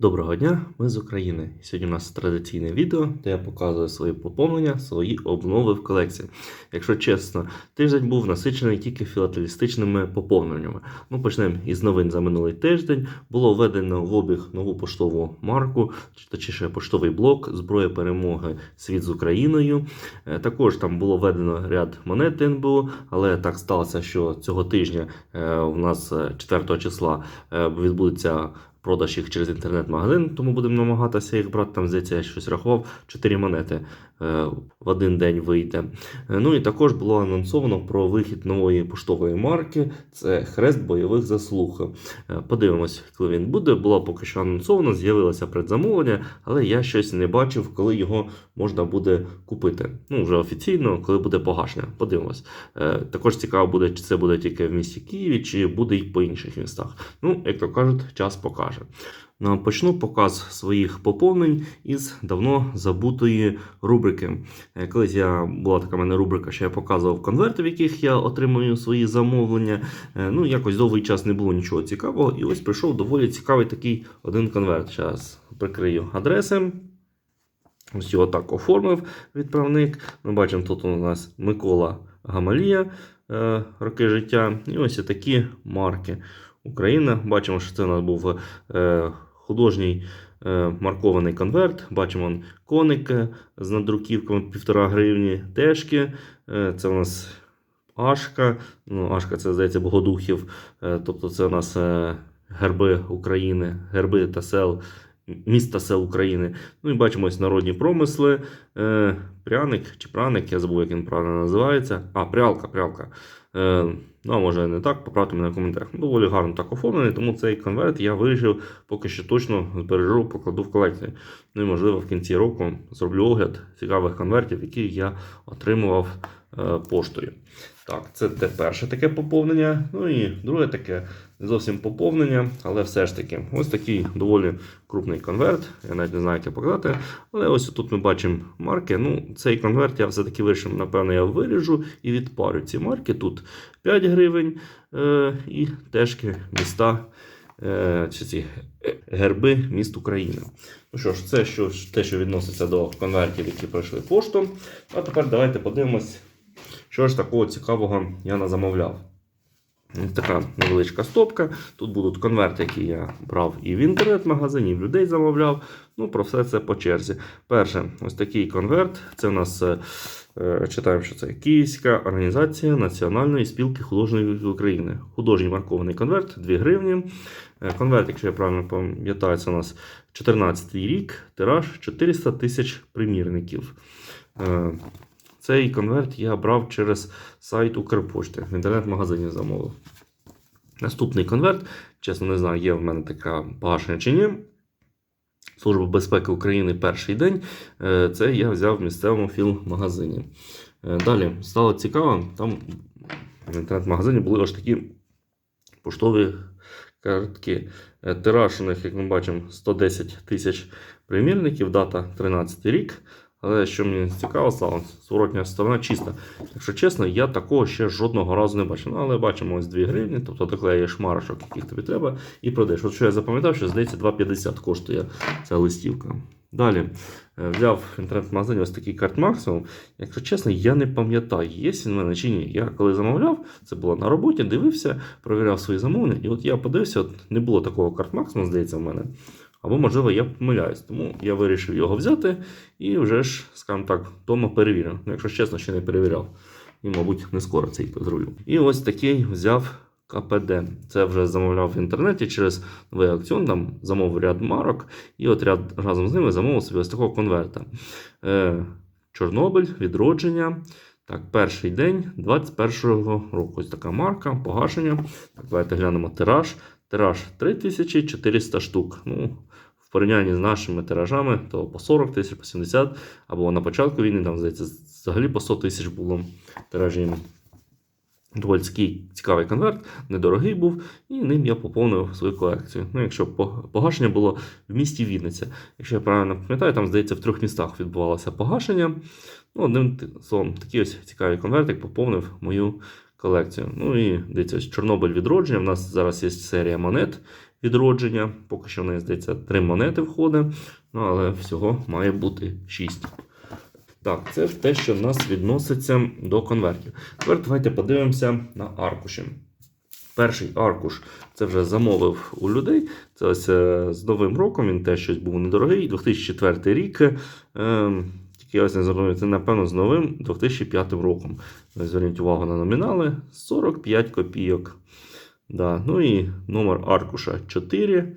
Доброго дня, ми з України. Сьогодні у нас традиційне відео, де я показую свої поповнення, свої обнови в колекції. Якщо чесно, тиждень був насичений тільки філателістичними поповненнями. Ну, почнемо із новин за минулий тиждень. Було введено в обіг нову поштову марку, точніше поштовий блок зброя перемоги світ з Україною. Е, Також там було введено ряд монет НБУ, але так сталося, що цього тижня у нас е, 4 числа е, відбудеться продаж їх через інтернет-магазин, тому будемо намагатися їх брати. Там, здається, я щось рахував, 4 монети в один день вийде. Е, Ну і також було анонсовано про вихід нової поштової марки. Це хрест бойових заслуг. Е, Подивимось, коли він буде. Було поки що анонсовано, з'явилося предзамовлення, але я щось не бачив, коли його можна буде купити. Ну, вже офіційно, коли буде погашення. Подивимось. Е, Також цікаво буде, чи це буде тільки в місті Києві, чи буде і по інших містах. Ну, як то кажуть, час покаже. Ну, почну показ своїх поповнень із давно забутої рубрики. Е, Колись я була така в мене рубрика, що я показував конверти, в яких я отримую свої замовлення. Е, Ну, якось довгий час не було нічого цікавого. І ось прийшов доволі цікавий такий один конверт. Зараз прикрию адреси. Ось його так оформив відправник. Ми бачимо, тут у нас Микола Гамалія, е, роки життя. І ось такі марки. Україна. Бачимо, що це у нас був художній е, маркований конверт. Бачимо он, коник е, з надруківками 1,5 гривні, тежки. Е, це у нас Ашка. Ну, Ашка це, здається, Богодухів. Тобто це у нас герби України, герби та сел. Міста сел України. Ну і бачимо ось народні промисли. Е, пряник чи праник, я забув, як він правильно називається. А, прялка, прялка. Е, ну, а може не так, поправте мене в коментарях. Ну, Доволі гарно так оформлений, тому цей конверт я вирішив поки що точно збережу, покладу в колекцію. Ну і можливо в кінці року зроблю огляд цікавих конвертів, які я отримував е, поштою. Так, це те перше таке поповнення. Ну і друге таке не зовсім поповнення, але все ж таки, ось такий доволі крупний конверт. Я навіть не знаю, як його показати. Але ось тут ми бачимо марки. Ну, цей конверт я все-таки вирішив, напевно, я виріжу і відпарю ці марки. Тут 5 гривень е, і тежки міста. е, Чи ці герби міст України. Ну що ж, це що, те, що відноситься до конвертів, які пройшли пошту. А тепер давайте подивимось, що ж такого цікавого я назамовляв. Ось Така невеличка стопка. Тут будуть конверти, які я брав і в інтернет-магазині, і в людей замовляв. Ну, про все це по черзі. Перше, ось такий конверт. Це у нас е, е, читаємо, що це Київська організація Національної спілки художників України. Художній маркований конверт 2 гривні. Е, Конверт, якщо я правильно пам'ятаю, це у нас 14 рік, тираж 400 тисяч примірників. Цей конверт я брав через сайт Укрпошти. В інтернет-магазині замовив. Наступний конверт, чесно не знаю, є в мене така погашення чи ні. Служба безпеки України перший день. Е, Це я взяв в місцевому філ-магазині. Е, Далі стало цікаво, там в інтернет-магазині були аж такі поштові картки. Е, Тираж у них, як ми бачимо, 110 тисяч примірників, дата 13 рік. Але що мені цікаво стало, зворотня сторона чиста. Якщо чесно, я такого ще жодного разу не бачив. Ну, але бачимо ось 2 гривні, тобто доклеїш марочок, яких тобі треба, і продаєш. От що я запам'ятав, що здається 2,50 коштує ця листівка. Далі е, взяв в інтернет-магазині ось такий карт максимум. Якщо чесно, я не пам'ятаю, є він в мене чи ні. Я коли замовляв, це було на роботі, дивився, провіряв свої замовлення. І от я подивився, от не було такого карт максимум, здається, в мене. Або, можливо, я помиляюсь. Тому я вирішив його взяти і вже ж, скажімо так, вдома перевірив. Ну, якщо чесно, ще не перевіряв. І, мабуть, не скоро цей зроблю. І ось такий взяв КПД. Це вже замовляв в інтернеті через новий аукціон, там замовив ряд марок, і от ряд разом з ними замовив собі ось такого конверта. Е, Чорнобиль, відродження. Так, перший день 21-го року. Ось така марка, погашення. Так, давайте глянемо тираж. Тираж 3400 штук. Ну, в порівнянні з нашими тиражами, то по 40 тисяч, по 70, або на початку війни, там, здається, взагалі по 100 тисяч було тиражів. Доволі цікавий конверт, недорогий був, і ним я поповнив свою колекцію. Ну, якщо погашення було в місті Вінниця. Якщо я правильно пам'ятаю, там, здається, в трьох містах відбувалося погашення. Ну, одним словом, такий ось цікавий конвертик поповнив мою колекцію. Ну і дивіться, Чорнобиль відродження. У нас зараз є серія монет відродження. Поки що в неї здається три монети входить, ну але всього має бути 6. Так, це те, що в нас відноситься до конвертів. Тепер давайте подивимося на аркуші. Перший аркуш це вже замовив у людей. Це ось е, з Новим роком він теж щось був недорогий. 2004 рік. Тільки я ось не зрозумів, це напевно з новим 2005 роком. Зверніть увагу на номінали 45 копійок. Да. Ну і номер аркуша 4.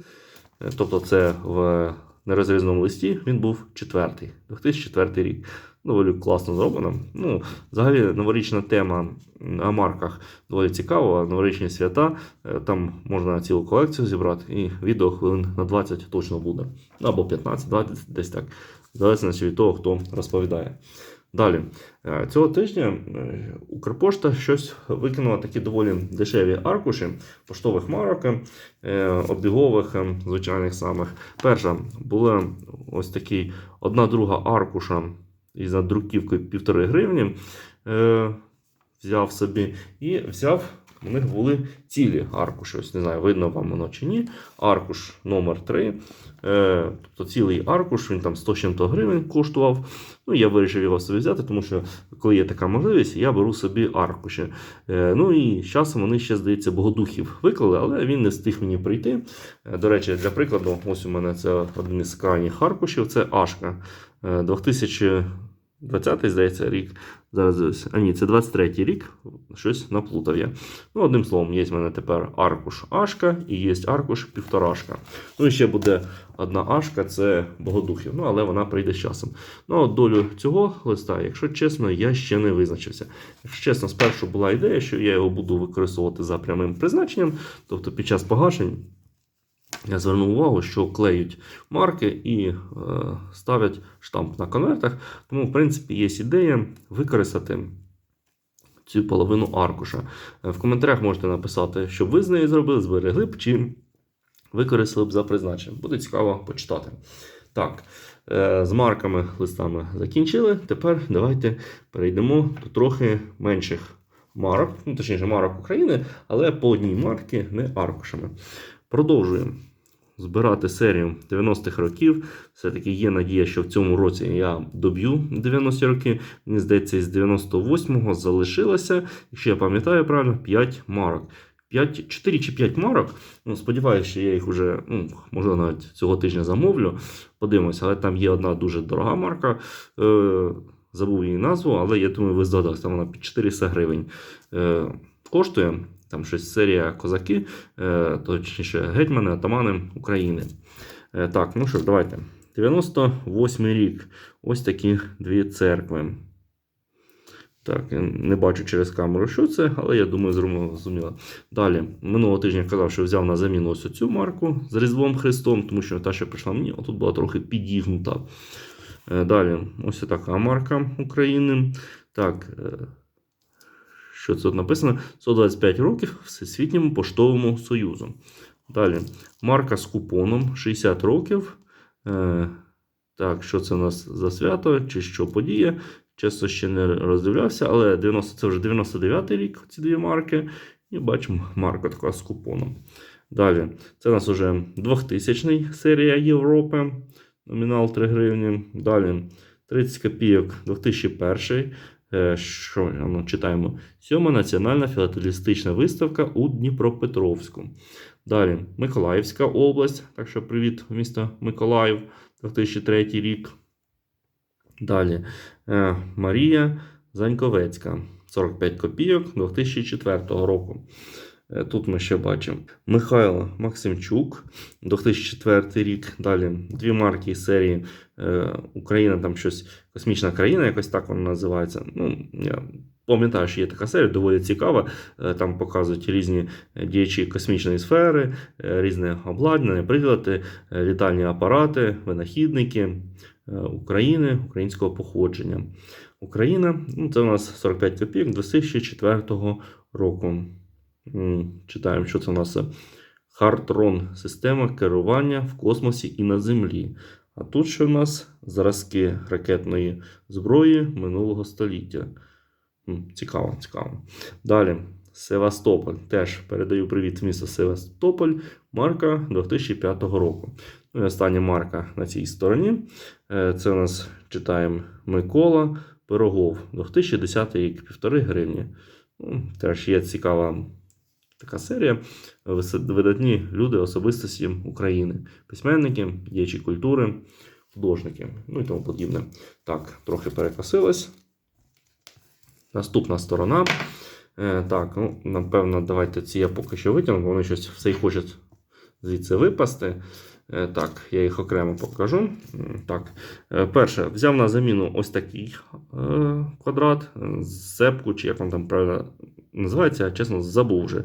Е, Тобто, це в нерозрізному листі він був четвертий, 2004 рік. Доволі класно зроблено. Ну, взагалі, новорічна тема на марках доволі цікава. Новорічні свята. е, Там можна цілу колекцію зібрати, і відео хвилин на 20 точно буде. Ну, Або 15, 20, десь так. В залежності від того, хто розповідає. Далі, Е, цього тижня е, Укрпошта щось викинула такі доволі дешеві аркуші поштових марок, е, обігових, звичайних самих. Перша була ось такий одна друга аркуша із надруківкою півтори гривні. Взяв собі і взяв. У них були цілі аркуші. Ось не знаю, видно вам воно чи ні. Аркуш номер 3 Е, Тобто цілий аркуш, він там 100 чим-то гривень коштував. Ну, Я вирішив його собі взяти, тому що коли є така можливість, я беру собі аркуші. Е, Ну і з часом вони ще, здається, Богодухів виклали, але він не встиг мені прийти. Е, до речі, для прикладу, ось у мене це один із крайніх аркушів, це Ашка. Е, 2000 20-й, здається, рік. Зараз а ні, це 23-й рік. Щось наплутав я. Ну, одним словом, є в мене тепер аркуш Ашка і є аркуш півторашка. Ну і ще буде одна Ашка, це Богодухів. Ну, але вона прийде з часом. Ну, от долю цього листа, якщо чесно, я ще не визначився. Якщо чесно, спершу була ідея, що я його буду використовувати за прямим призначенням, тобто під час погашень. Я звернув увагу, що клеють марки і е, ставлять штамп на конвертах. Тому, в принципі, є ідея використати цю половину аркуша. Е, В коментарях можете написати, що ви з нею зробили, зберегли б чи використали б за призначенням. Буде цікаво почитати. Так, е, з марками, листами закінчили. Тепер давайте перейдемо до трохи менших марок, ну, точніше, марок України, але по одній марки, не аркушами. Продовжуємо збирати серію 90-х років. Все-таки є надія, що в цьому році я доб'ю 90-ті роки. Мені здається, з 98-го залишилося, якщо я пам'ятаю правильно, 5 марок. 5, 4 чи 5 марок. Ну, сподіваюся, що я їх вже, ну, можливо, навіть цього тижня замовлю. Подивимося, але там є одна дуже дорога марка. Е, забув її назву, але я думаю, ви здогадалися, там вона під 400 гривень е, коштує. Там щось серія козаки, е, точніше, гетьмани, атамани України. Е, так, ну що ж, давайте. 98 рік. Ось такі дві церкви. Так, я не бачу через камеру, що це, але я думаю, зрозуміло. Далі, минулого тижня я казав, що взяв на заміну ось цю марку з Різдвом Христом, тому що та, що прийшла мені, отут була трохи підігнута. Е, Далі, ось така марка України. Так, що тут написано? 125 років Всесвітньому поштовому союзу. Далі, марка з купоном 60 років. Е, так, що це у нас за свято чи що подія? Чесно ще не роздивлявся, але 90, це вже 99-й рік, ці дві марки. І бачимо марка така з купоном. Далі, це у нас вже 2000 серія Європи. Номінал 3 гривні. Далі 30 копійок 2001. Е, Що ну, читаємо? Сьома національна філателістична виставка у Дніпропетровську. Далі Миколаївська область. Так що привіт, місто Миколаїв, 2003 рік. Далі е, Марія Заньковецька, 45 копійок 2004 року. Е, Тут ми ще бачимо Михайло Максимчук, 2004 рік. Далі дві марки серії е, Україна, там щось космічна країна, якось так вона називається. Ну, я пам'ятаю, що є така серія, доволі цікава. Е, Там показують різні діячі космічної сфери, різне обладнання, прилади, е, літальні апарати, винахідники України, українського походження. Україна, ну, це у нас 45 копійок 2004 року. Читаємо, що це у нас. Хартрон система керування в космосі і на Землі. А тут ще у нас зразки ракетної зброї минулого століття. Цікаво, цікаво. Далі. Севастополь. Теж передаю привіт в місто Севастополь. Марка 2005 року. Ну і остання марка на цій стороні. Е, Це у нас читаємо Микола Пирогов. 2010 рік, півтори гривні. Теж є цікава така серія. Видатні люди, особистості України, письменники, діячі культури, художники, ну і тому подібне. Так, трохи перекосилось. Наступна сторона. Е, так, ну, напевно, давайте ці я поки що витягну, вони щось все й хочуть звідси випасти. Е, так, я їх окремо покажу. Так, е, перше, взяв на заміну ось такий квадрат, зепку, чи як він там правильно називається, чесно забув вже.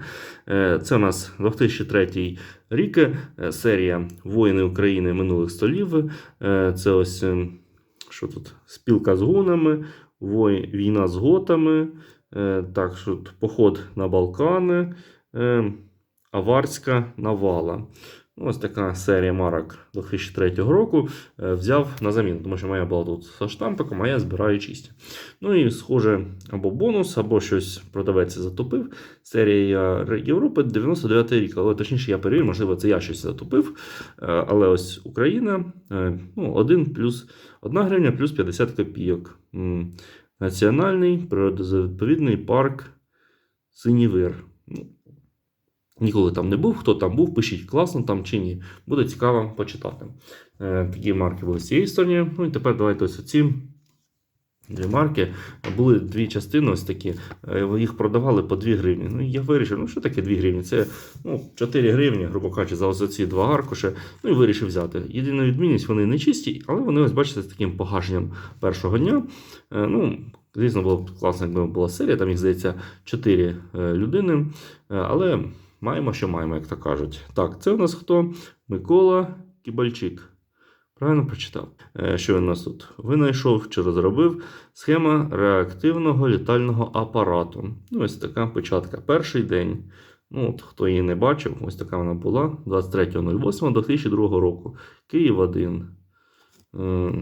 Е, Це у нас 2003 рік, е, серія Воїни України минулих столів. Е, Це ось е, що тут? Спілка з гунами, війна з готами. Так, що тут поход на Балкани, е, Аварська навала. Ну, Ось така серія марок 2003 року е, взяв на заміну, тому що моя була тут за штампиком, а я збираю чисті. Ну і схоже, або бонус, або щось продавець затопив. Серія Європи 99 рік, але точніше я перевірю, можливо, це я щось затопив. Е, Але ось Україна е, ну, 1 плюс 1 гривня плюс 50 копійок. Національний природозаповідний парк Синівир. Ніколи там не був. Хто там був, пишіть класно там чи ні. Буде цікаво почитати. Е, такі марки були з цієї сторони. Ну і тепер давайте ось оці дві марки. Були дві частини, ось такі. Е, Їх продавали по 2 гривні. Ну я вирішив, ну що таке 2 гривні? Це ну, 4 гривні, грубо кажучи, за ось ці два аркуші. Ну і вирішив взяти. Єдина відмінність, вони не чисті, але вони ось бачите з таким погашенням першого дня. Е, Ну, звісно, було б класно, якби була серія, там їх здається 4 людини. Але маємо, що маємо, як то кажуть. Так, це у нас хто? Микола Кібальчик. Правильно прочитав. Е, Що він у нас тут винайшов чи розробив? Схема реактивного літального апарату. Ну, ось така початка. Перший день. Ну, от, хто її не бачив, ось така вона була 23.08.2002 року. Київ 1. Е,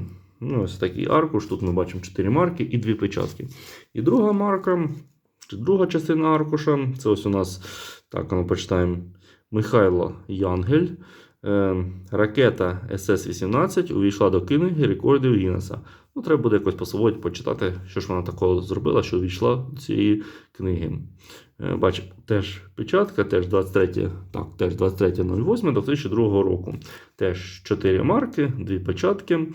Ну, ось такий аркуш. Тут ми бачимо 4 марки і 2 печатки. І друга марка, друга частина аркуша. Це ось у нас, так, ну, почитаємо Михайло Янгель. Е, ракета СС-18 увійшла до книги рекордів Гіннеса. Ну, треба буде якось по-свободі почитати, що ж вона такого зробила, що увійшла до цієї книги. Е, Бачимо, теж печатка, теж 23, так, теж 23.08 до 2002 року. Теж 4 марки, 2 печатки.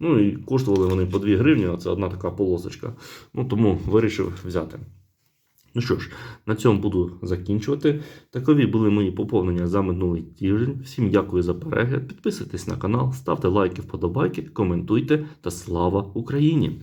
Ну і коштували вони по 2 гривні, це одна така полосочка. Ну, тому вирішив взяти. Ну що ж, на цьому буду закінчувати. Такові були мої поповнення за минулий тиждень. Всім дякую за перегляд. Підписуйтесь на канал, ставте лайки, вподобайки, коментуйте та слава Україні!